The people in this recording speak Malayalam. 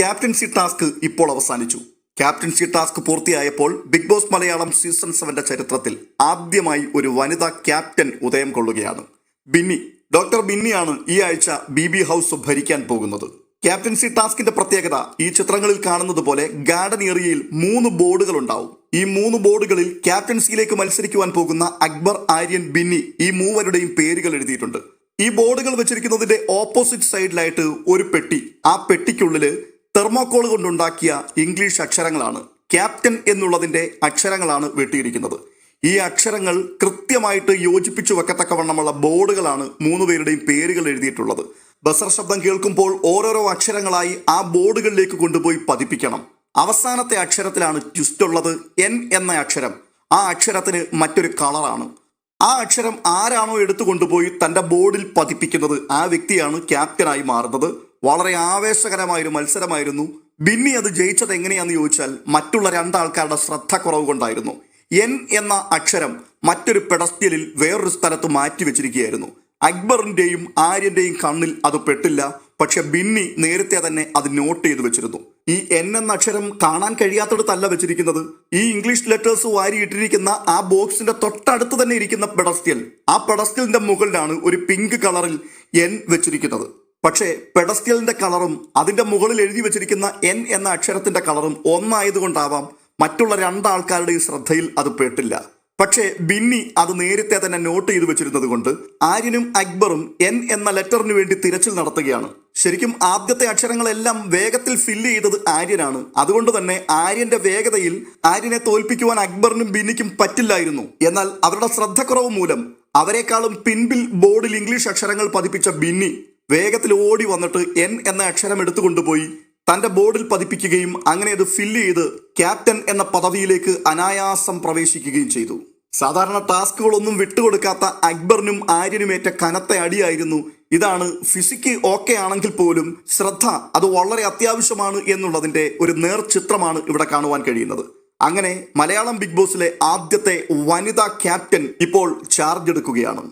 ക്യാപ്റ്റൻസി ടാസ്ക് ഇപ്പോൾ അവസാനിച്ചു. ക്യാപ്റ്റൻസി ടാസ്ക് പൂർത്തിയായപ്പോൾ ബിഗ് ബോസ് മലയാളം സീസൺ സെവന്റെ ചരിത്രത്തിൽ ആദ്യമായി ഒരു വനിതാ ക്യാപ്റ്റൻ ഉദയം കൊള്ളുകയാണ്. ബിന്നി ഡോക്ടർ ബിന്നിയാണ് ഈ ആഴ്ച ബി ബി ഹൗസ് ഭരിക്കാൻ പോകുന്നത്. ക്യാപ്റ്റൻസി ടാസ്കിന്റെ പ്രത്യേകത ഈ ചിത്രങ്ങളിൽ കാണുന്നത് പോലെ ഗാർഡൻ ഏരിയയിൽ മൂന്ന് ബോർഡുകൾ ഉണ്ടാവും. ഈ മൂന്ന് ബോർഡുകളിൽ ക്യാപ്റ്റൻസിയിലേക്ക് മത്സരിക്കുവാൻ പോകുന്ന അക്ബർ ആര്യൻ ബിന്നി ഈ മൂവരുടെയും പേരുകൾ എഴുതിയിട്ടുണ്ട്. ഈ ബോർഡുകൾ വെച്ചിരിക്കുന്നതിന്റെ ഓപ്പോസിറ്റ് സൈഡിലായിട്ട് ഒരു പെട്ടി. ആ പെട്ടിക്കുള്ളിൽ തെർമോക്കോൾ കൊണ്ടുണ്ടാക്കിയ ഇംഗ്ലീഷ് അക്ഷരങ്ങളാണ്. ക്യാപ്റ്റൻ എന്നുള്ളതിന്റെ അക്ഷരങ്ങളാണ് വെട്ടിയിരിക്കുന്നത്. ഈ അക്ഷരങ്ങൾ കൃത്യമായിട്ട് യോജിപ്പിച്ചു വെക്കത്തക്കവണ്ണമുള്ള ബോർഡുകളാണ് മൂന്ന് പേരുടെയും പേരുകൾ എഴുതിയിട്ടുള്ളത്. ബസർ ശബ്ദം കേൾക്കുമ്പോൾ ഓരോരോ അക്ഷരങ്ങളായി ആ ബോർഡുകളിലേക്ക് കൊണ്ടുപോയി പതിപ്പിക്കണം. അവസാനത്തെ അക്ഷരത്തിലാണ് ട്വിസ്റ്റ് ഉള്ളത് എൻ എന്ന അക്ഷരം. ആ അക്ഷരത്തിന് മറ്റൊരു കളറാണ്. ആ അക്ഷരം ആരാണോ എടുത്തു കൊണ്ടുപോയി തന്റെ ബോർഡിൽ പതിപ്പിക്കുന്നത് ആ വ്യക്തിയാണ് ക്യാപ്റ്റനായി മാറുന്നത്. വളരെ ആവേശകരമായ ഒരു മത്സരമായിരുന്നു. ബിന്നി അത് ജയിച്ചത് എങ്ങനെയാണെന്ന് ചോദിച്ചാൽ മറ്റുള്ള രണ്ടാൾക്കാരുടെ ശ്രദ്ധ കുറവ് കൊണ്ടായിരുന്നു. എൻ എന്ന അക്ഷരം മറ്റൊരു പെടസ്റ്റിലിൽ വേറൊരു സ്ഥലത്ത് മാറ്റി വെച്ചിരിക്കുകയായിരുന്നു. അക്ബറിന്റെയും ആര്യന്റെയും കണ്ണിൽ അത് പെട്ടില്ല. പക്ഷെ ബിന്നി നേരത്തെ തന്നെ അത് നോട്ട് ചെയ്തു വെച്ചിരുന്നു. ഈ എൻ എന്ന അക്ഷരം കാണാൻ കഴിയാത്തടത്തല്ല വെച്ചിരിക്കുന്നത്. ഈ ഇംഗ്ലീഷ് ലെറ്റേഴ്സ് വാരിയിട്ടിരിക്കുന്ന ആ ബോക്സിന്റെ തൊട്ടടുത്ത് തന്നെ ഇരിക്കുന്ന പെടസ്റ്റിൽ ആ പെടസ്റ്റിലിന്റെ മുകളിലാണ് ഒരു പിങ്ക് കളറിൽ എൻ വെച്ചിരിക്കുന്നത്. പക്ഷേ പെഡസ്റ്റലിന്റെ കളറും അതിന്റെ മുകളിൽ എഴുതി വെച്ചിരിക്കുന്ന എൻ എന്ന അക്ഷരത്തിന്റെ കളറും ഒന്നായതുകൊണ്ടാവാം മറ്റുള്ള രണ്ടാൾക്കാരുടെയും ശ്രദ്ധയിൽ അത് പെട്ടില്ല. പക്ഷേ ബിന്നി അത് നേരത്തെ തന്നെ നോട്ട് ചെയ്തു വെച്ചിരുന്നത് കൊണ്ട് ആര്യനും അക്ബറും എൻ എന്ന ലെറ്ററിന് വേണ്ടി തിരച്ചിൽ നടത്തുകയാണ്. ശരിക്കും ആദ്യത്തെ അക്ഷരങ്ങളെല്ലാം വേഗത്തിൽ ഫില്ല് ചെയ്തത് ആര്യനാണ്. അതുകൊണ്ട് തന്നെ ആര്യന്റെ വേഗതയിൽ ആര്യനെ തോൽപ്പിക്കുവാൻ അക്ബറിനും ബിന്നിക്കും പറ്റില്ലായിരുന്നു. എന്നാൽ അവരുടെ ശ്രദ്ധക്കുറവ് മൂലം അവരെക്കാളും പിൻപിൽ ബോർഡിൽ ഇംഗ്ലീഷ് അക്ഷരങ്ങൾ പതിപ്പിച്ച ബിന്നി വേഗത്തിൽ ഓടി വന്നിട്ട് എൻ എന്ന അക്ഷരം എടുത്തുകൊണ്ടുപോയി തന്റെ ബോർഡിൽ പതിപ്പിക്കുകയും അങ്ങനെ അത് ഫില്ല് ചെയ്ത് ക്യാപ്റ്റൻ എന്ന പദവിയിലേക്ക് അനായാസം പ്രവേശിക്കുകയും ചെയ്തു. സാധാരണ ടാസ്കുകളൊന്നും വിട്ടുകൊടുക്കാത്ത അക്ബറിനും ആര്യനുമേറ്റ കനത്ത അടിയായിരുന്നു. ഇതാണ് ഫിസിക്ക് ഓക്കെ ആണെങ്കിൽ പോലും ശ്രദ്ധ അത് വളരെ അത്യാവശ്യമാണ് എന്നുള്ളതിന്റെ ഒരു നേർചിത്രമാണ് ഇവിടെ കാണുവാൻ കഴിയുന്നത്. അങ്ങനെ മലയാളം ബിഗ് ബോസിലെ ആദ്യത്തെ വനിതാ ക്യാപ്റ്റൻ ഇപ്പോൾ ചാർജ് എടുക്കുകയാണ്.